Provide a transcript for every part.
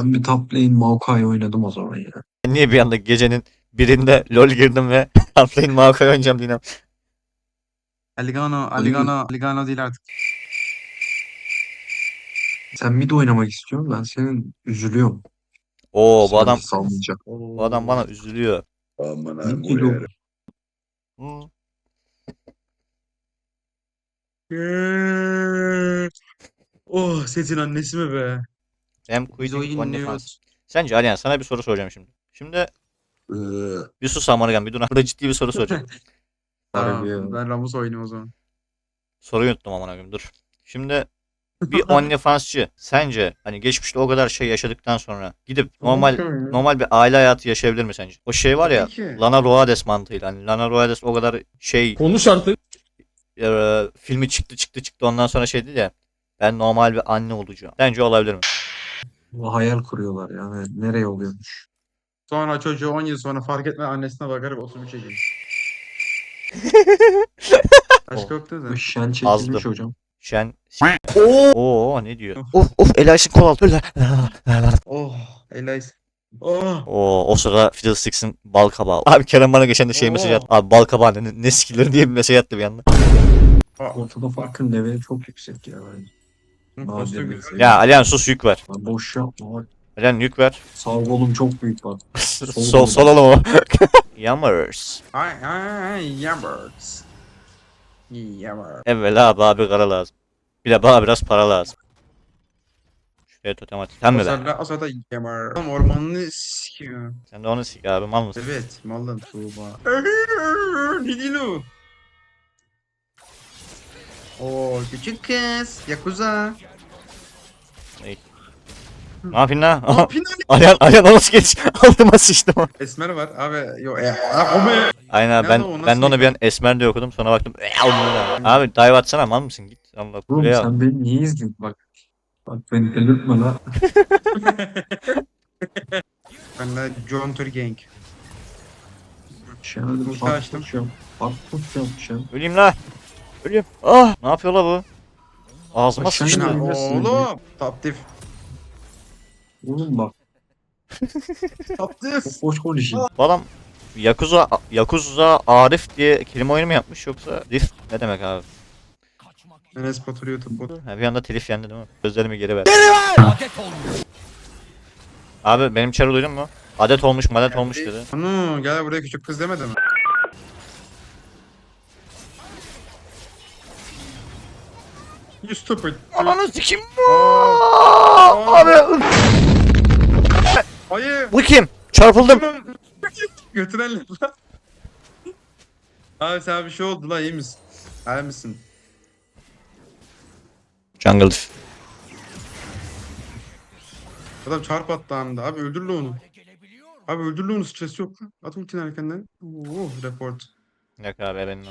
Ben bir top lane Maokai oynadım o zaman ya. Niye bir anda gecenin birinde LoL girdim ve Half-Lane Maokai oynayacağım Dinem. Aligano, Aligano, Aligano değil artık. Sen mid oynamak istiyorsun. Ben senin üzülüyorum. Oo bu adam salmayacak. bu adam bana üzülüyor. Ne kilo? Hı. oh setin annesi mi be? Hem Biz quitting OnlyFans. Sence Alihan sana bir soru soracağım şimdi. Şimdi bir sus Amargan bir dur. Burada ciddi bir soru soracağım. Harbi ya. Tamam, ben Ramus oynuyorum o zaman. Soruyu unuttum aman koyayım dur. Şimdi bir OnlyFansçı sence hani geçmişte o kadar şey yaşadıktan sonra gidip normal normal bir aile hayatı yaşayabilir mi sence? O şey var ya Tabii ki. Lana Roades mantığıyla. Hani Lana Roades o kadar şey Konuş artık. e, filmi çıktı çıktı çıktı ondan sonra şey dedi ya ben normal bir anne olacağım. Sence olabilir mi? Bu hayal kuruyorlar yani. Nereye oluyormuş? Sonra çocuğu 10 yıl sonra fark etme annesine bakarak oturup çekiyor. Başka yoktu da. Şen çekilmiş Azdı. hocam. Şen Oo ne diyor? Of of Elias'ın kol altı. Öyle. Oh, Elias. Oh. Oo o sıra Fiddlesticks'in bal kabağı. Abi Kerem bana geçen de şey mesaj attı. Abi bal kabağı ne, ne skill'leri diye bir mesaj attı bir anda. Ortada farkın leveli çok yüksek ya. bence. Ya Alihan sus yük ver. Lan boş yapma bak. Alihan yük ver. Sağ kolum çok büyük bak. sol sol oğlum o. Yammers. Ay ay ay Yambers. Yammer. Evvela abi abi kara lazım. Bir de bana biraz para lazım. Şuraya totem at. Sen mi be? Asarla asada Yammer. Tam ormanını sikiyor. Sen de onu sik abi mal mısın? Evet, mallan Tuğba. Ne diyor o? Oo, küçük kız. Yakuza. Ne yapayım lan? Alihan Alihan o nasıl geç? Altıma sıçtım. Esmer var abi. Yo, e, a, o be. Aynen abi, Ya ben o ben de onu bir an Esmer diye okudum sonra baktım. "E, da." Abi dive atsana mal mısın git. Allah Oğlum kuleye al. sen beni niye izliyorsun bak. Bak beni delirtme la. Ben de John Turgang. Şen hadi Ulti bak açtım. tutacağım. Bak tutacağım şen. Öleyim la. Öleyim. Ah ne yapıyor la bu? Ağzıma Aşağı sıçtı. oğlum. Top diff. Oğlum bak. Çok boş konuşayım. Bu adam Yakuza Yakuza Arif diye kelime oyunu mu yapmış yoksa Rif ne demek abi? Enes Batur YouTube bot. Ha, bir anda telif yendi değil mi? Gözlerimi geri ver. Abi benim çarı duydun mu? Adet olmuş madet olmuş dedi. Anu gel buraya küçük kız demedi mi? You stupid. Ananı sikim. Aa, Abi Hayır. bu kim? Çarpıldım. Götürenler lan. Abi sana bir şey oldu lan iyi misin? İyi misin? Jungle. Adam çarp attı anında. Abi öldür lan onu. Abi öldür lan onu stres yok lan. At ultini erkenden. Oo report. Yok abi benim.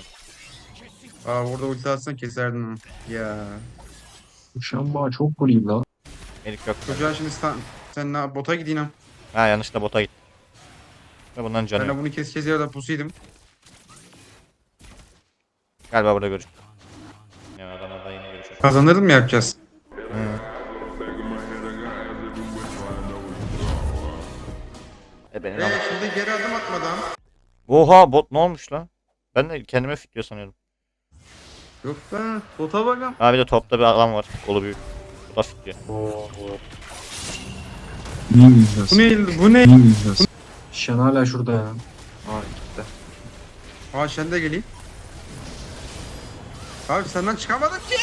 Aa orada ulti atsan keserdin onu. Ya. Şen bağ çok koliyim la. Elik yok. Çocuğa şimdi sen, sen ne bota gideyim ha. Ha yanlışlıkla bota git. Ve bundan canı Ben yok. bunu keseceğiz ya da pusuydım. Galiba burada görüş. Ya adam orada yine görüşürüz. Kazanırım mı yapacağız? E benim ama. şimdi geri adım atmadan. Oha bot ne olmuş lan? Ben de kendime fitliyor sanıyordum. Yok be. Bota bakalım. Ha bir de topta bir adam var. Kolu büyük. Bu da. Niye izliyorsun? Bu ne? Bu ne? Niye izliyorsun? Şen hala şurada ya. Aa gitti. Aa sen de geleyim. Abi senden çıkamadım ki.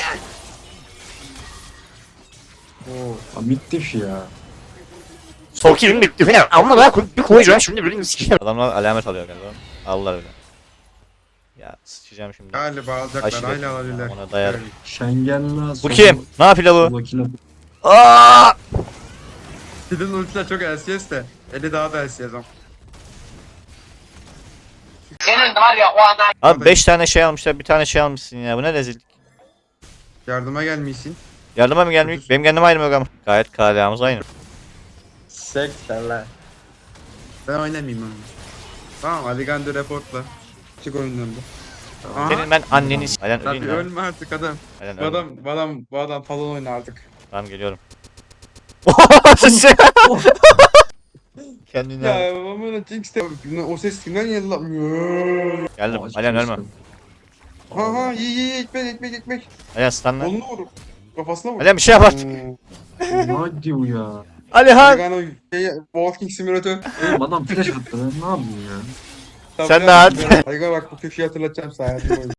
Oo. Aa mittif ya. Sokirim bitti falan. Ama ben bir koyacağım şimdi birini sikeceğim. Adamlar alamet alıyor galiba. Allah öyle. Ya sıçacağım şimdi. Galiba alacaklar. Aşiret. Hala alabilirler. Ona dayarım. Şen gel la. Bu kim? Ne yapıyor bu? Aa! Sid'in ultiler çok LCS de. Eli daha da LCS ama. Abi 5 tane şey almışlar bir tane şey almışsın ya bu ne rezillik. Yardıma gelmişsin. Yardıma mı gelmiyor? Benim kendime ayrım yok ama. Gayet KDA'mız aynı. Sekterler. Ben oynamayayım onu. Tamam Aligando reportla. Çık oyundan da. Aha. Senin ben anneni s- öleyim lan. ölme artık adam. Aynen Bu ölme. adam, bu adam, bu adam falan oyna artık. Tamam geliyorum. Kendine. Ya babamın Jinx de o ses kimden geldi lan? Geldim. Ağaç Alihan ölme. Ha ha iyi iyi ekmek ekmek ekmek. Alihan stunla. Kolunu vur. Kafasına vur. Alihan bir şey yap artık. Oo. Ne diyor ya? Alihan. Gano şey, Walking Simulator. Oğlum adam flash attı ben ne yapayım ya? Tabii Sen de at. Aygar bak bu köşeyi hatırlatacağım sana hayatım boyunca.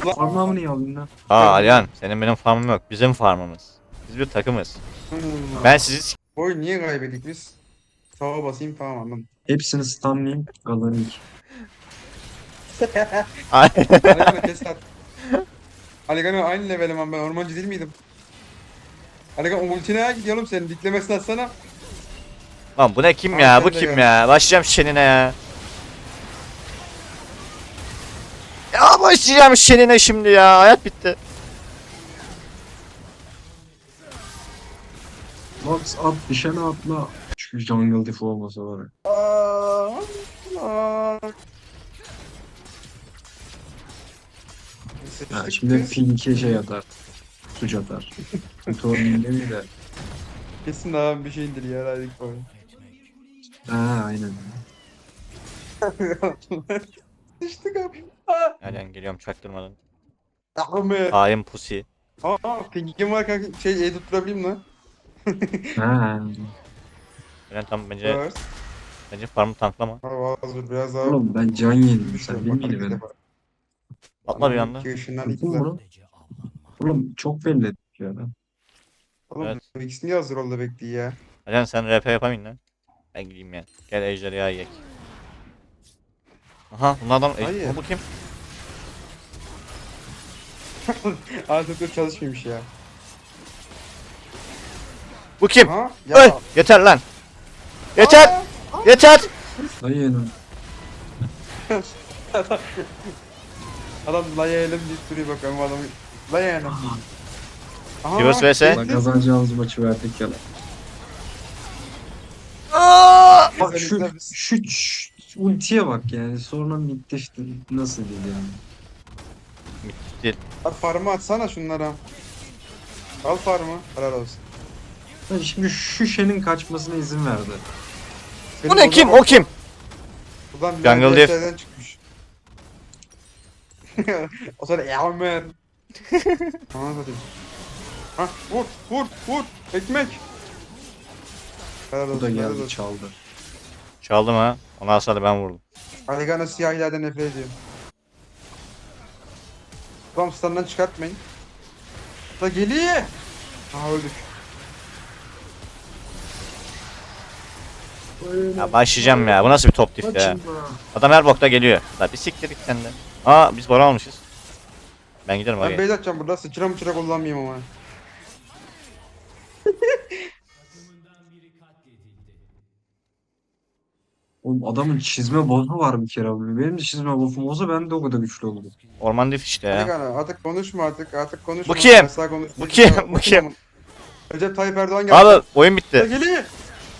Parmağımı niye aldın lan? Aa Alihan senin benim farmım yok. Bizim farmımız. Biz bir takımız. Hmm. Ben sizi s- Oy niye kaybettik biz? Tava basayım tamam anladım. Hepsini stunlayayım. Kalanı ilk. Ay. At. Aligano aynı levelim ben ormancı değil miydim? Aligano ultine gidiyorum senin diklemesini atsana. Lan bu ne kim Abi ya? Bu kim ya? Başlayacağım şenine ya. Ya başlayacağım şenine şimdi ya. Hayat bitti. Max at dışarı atla. Şu jungle diff olmasa var ya. Ha, şimdi Pink'e şey atar. Suç atar. Tutorun değil de. Kesin daha bir şey indir ya hadi koy. Ha aynen. Sıçtık abi. Alihan geliyorum çaktırmadan. Ahmet. Hain pusi. Aa, pingim var kanka. Şey, e tutturabileyim lan. Ha. Alihan tam bence Evet. bence farmı tanklama. Abi az dur biraz daha. Oğlum ben can yedim. Düştü, Sen bir beni. Atla bir anda. İki ışından bunu. Oğlum çok belli ettik ya lan. Oğlum Evet. bu ikisi niye hazır oldu bekliyor ya? Alihan sen RP yapamayın lan. Ben gideyim ya. Gel ejderha yek. Aha bunlardan Hayır. e, bu kim? Artık çalışmıyormuş ya. Bu kim? Ha? Öl! Yeter lan. Yeter! Yeter! Dayının. Adam layayalım deyip duruyor bakalım adamı. Layayalım. Aha, Reverse vs. Lan kazanacağımız maçı verdik ya lan. Bak şu, şu, şu ultiye bak yani. Sonra midde işte nasıl değil yani. Al farmı atsana şunlara. Al farmı. Helal olsun. Lan şimdi şu şenin kaçmasına izin verdi. Senin Bu ne kim? O kim? Buradan bir Jungle Diff. DS'den çıkmış. o sonra Elmer. Tamam hadi. Hah vur vur vur. Ekmek. Helal Bu olsun. da helal geldi olsun. çaldı. Çaldım ha. Ondan sonra ben vurdum. Aligana siyahilerden nefret ediyorum. Tamam standdan çıkartmayın. Da geliyor. Aha öldük. Ya başlayacağım ya. Bu nasıl bir top diff ya? Adam her bokta geliyor. La bir siktir git sen de. Aa biz bora almışız. Ben giderim Ben abi. base atacağım burada. Sıçra mıçra kullanmayayım ama. Oğlum adamın çizme bozu var bir kere abi. Benim de çizme bozum olsa ben de o kadar güçlü olurdum. Orman diff işte ya. Aligana artık konuşma artık. Artık konuşma. Bu kim? Sana konuşmayacağım. Bu kim? Bu kim? Recep Tayyip Erdoğan geldi. Abi oyun bitti. geliyor.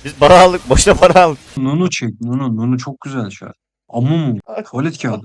Biz para aldık. Boşuna para aldık. Nunu çek. Nunu. Nunu çok güzel şu an. Amumu. Tuvalet kağıdı.